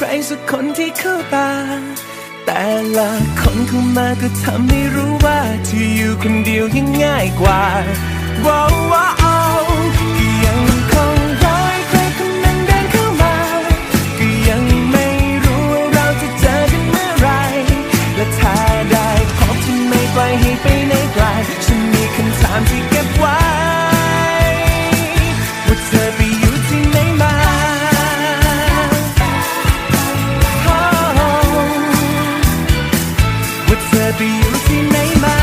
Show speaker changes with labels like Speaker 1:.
Speaker 1: ใครสักคนที่เข้าตา แต่ละคนเข้ามาก็ทำให้รู้ว่าที่อยู่คนเดียวยังง่ายกว่าว้าวว้าก็ยังคงรอใครคนนั้นดิเข้ามา ก็ยังไม่รู้ว่าเราจะเจอกันเมื่อไร และถ้าได้พบจะไม่ปลให้ไปไนไกลฉันมีคำถามที่ Beauty, you see, name.